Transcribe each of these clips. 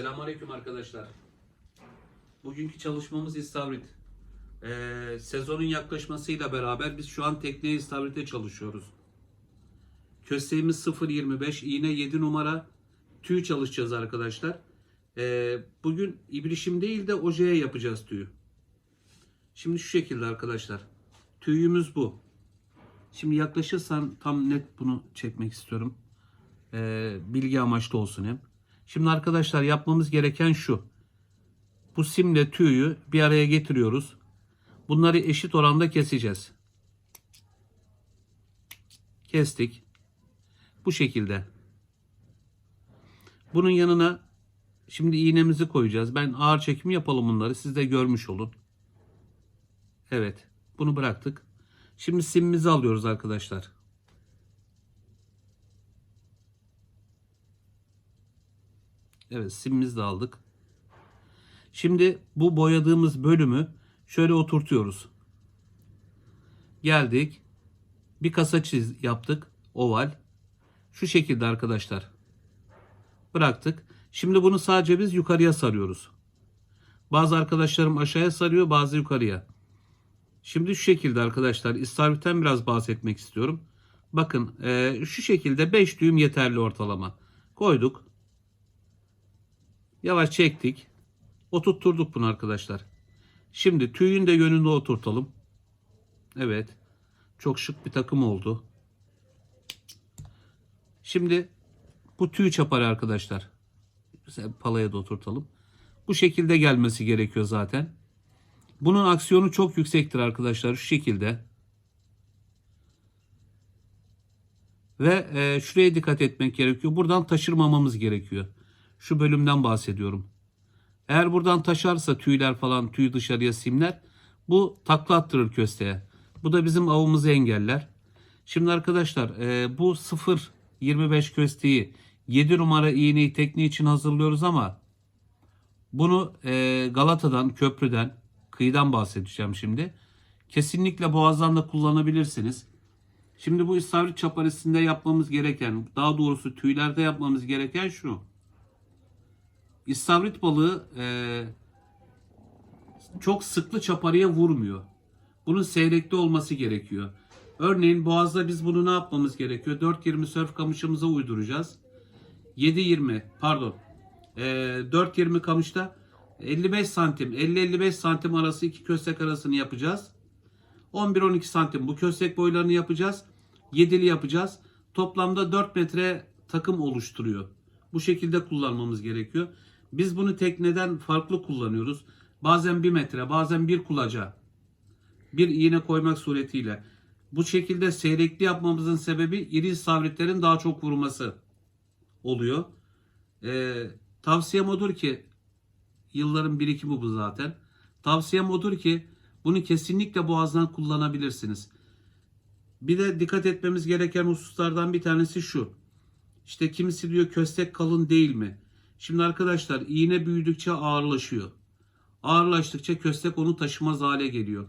Selamünaleyküm arkadaşlar. Bugünkü çalışmamız istavrit. Ee, sezonun yaklaşmasıyla beraber biz şu an tekneye istavrite çalışıyoruz. Kösteğimiz 0.25, iğne 7 numara tüy çalışacağız arkadaşlar. Ee, bugün ibrişim değil de ojeye yapacağız tüyü. Şimdi şu şekilde arkadaşlar. Tüyümüz bu. Şimdi yaklaşırsan tam net bunu çekmek istiyorum. Ee, bilgi amaçlı olsun hem. Şimdi arkadaşlar yapmamız gereken şu. Bu simle tüyü bir araya getiriyoruz. Bunları eşit oranda keseceğiz. Kestik. Bu şekilde. Bunun yanına şimdi iğnemizi koyacağız. Ben ağır çekim yapalım bunları. Siz de görmüş olun. Evet. Bunu bıraktık. Şimdi simimizi alıyoruz arkadaşlar. Evet simimizi de aldık. Şimdi bu boyadığımız bölümü şöyle oturtuyoruz. Geldik. Bir kasa çiz yaptık. Oval. Şu şekilde arkadaşlar. Bıraktık. Şimdi bunu sadece biz yukarıya sarıyoruz. Bazı arkadaşlarım aşağıya sarıyor, bazı yukarıya. Şimdi şu şekilde arkadaşlar istavritten biraz bahsetmek istiyorum. Bakın e, şu şekilde 5 düğüm yeterli ortalama. Koyduk. Yavaş çektik. Oturtturduk bunu arkadaşlar. Şimdi tüyün de yönünde oturtalım. Evet. Çok şık bir takım oldu. Şimdi bu tüy çaparı arkadaşlar. Palaya da oturtalım. Bu şekilde gelmesi gerekiyor zaten. Bunun aksiyonu çok yüksektir arkadaşlar. Şu şekilde. Ve e, şuraya dikkat etmek gerekiyor. Buradan taşırmamamız gerekiyor. Şu bölümden bahsediyorum. Eğer buradan taşarsa tüyler falan tüy dışarıya simler bu takla attırır kösteğe. Bu da bizim avımızı engeller. Şimdi arkadaşlar e, bu 0.25 kösteği 7 numara iğneyi tekniği için hazırlıyoruz ama bunu e, Galata'dan köprüden kıyıdan bahsedeceğim şimdi. Kesinlikle boğazdan da kullanabilirsiniz. Şimdi bu istavrit çaparesinde yapmamız gereken daha doğrusu tüylerde yapmamız gereken şu. İstavrit balığı e, çok sıklı çaparıya vurmuyor. Bunun seyrekli olması gerekiyor. Örneğin boğazda biz bunu ne yapmamız gerekiyor? 4.20 sörf kamışımıza uyduracağız. 7.20 pardon e, 4.20 kamışta 55 santim 50-55 santim arası iki köstek arasını yapacağız. 11-12 santim bu köstek boylarını yapacağız. 7'li yapacağız. Toplamda 4 metre takım oluşturuyor. Bu şekilde kullanmamız gerekiyor. Biz bunu tekneden farklı kullanıyoruz. Bazen 1 metre, bazen 1 kulaca. Bir iğne koymak suretiyle. Bu şekilde seyrekli yapmamızın sebebi iri savritlerin daha çok vurması oluyor. Ee, tavsiyem odur ki yılların birikimi bu zaten. Tavsiyem odur ki bunu kesinlikle boğazdan kullanabilirsiniz. Bir de dikkat etmemiz gereken hususlardan bir tanesi şu. İşte kimisi diyor köstek kalın değil mi? Şimdi arkadaşlar iğne büyüdükçe ağırlaşıyor. Ağırlaştıkça köstek onu taşımaz hale geliyor.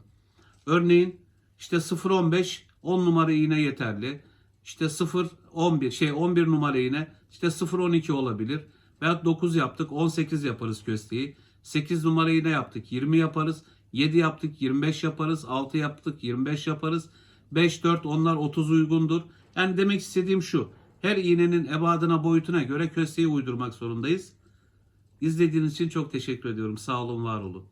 Örneğin işte 0.15 10 numara iğne yeterli. İşte 0.11 şey 11 numara iğne işte 0.12 olabilir. Veyahut 9 yaptık 18 yaparız kösteği. 8 numara iğne yaptık 20 yaparız. 7 yaptık 25 yaparız. 6 yaptık 25 yaparız. 5 4 onlar 30 uygundur. Yani demek istediğim şu. Her iğnenin ebadına boyutuna göre kösteği uydurmak zorundayız. İzlediğiniz için çok teşekkür ediyorum. Sağ olun, var olun.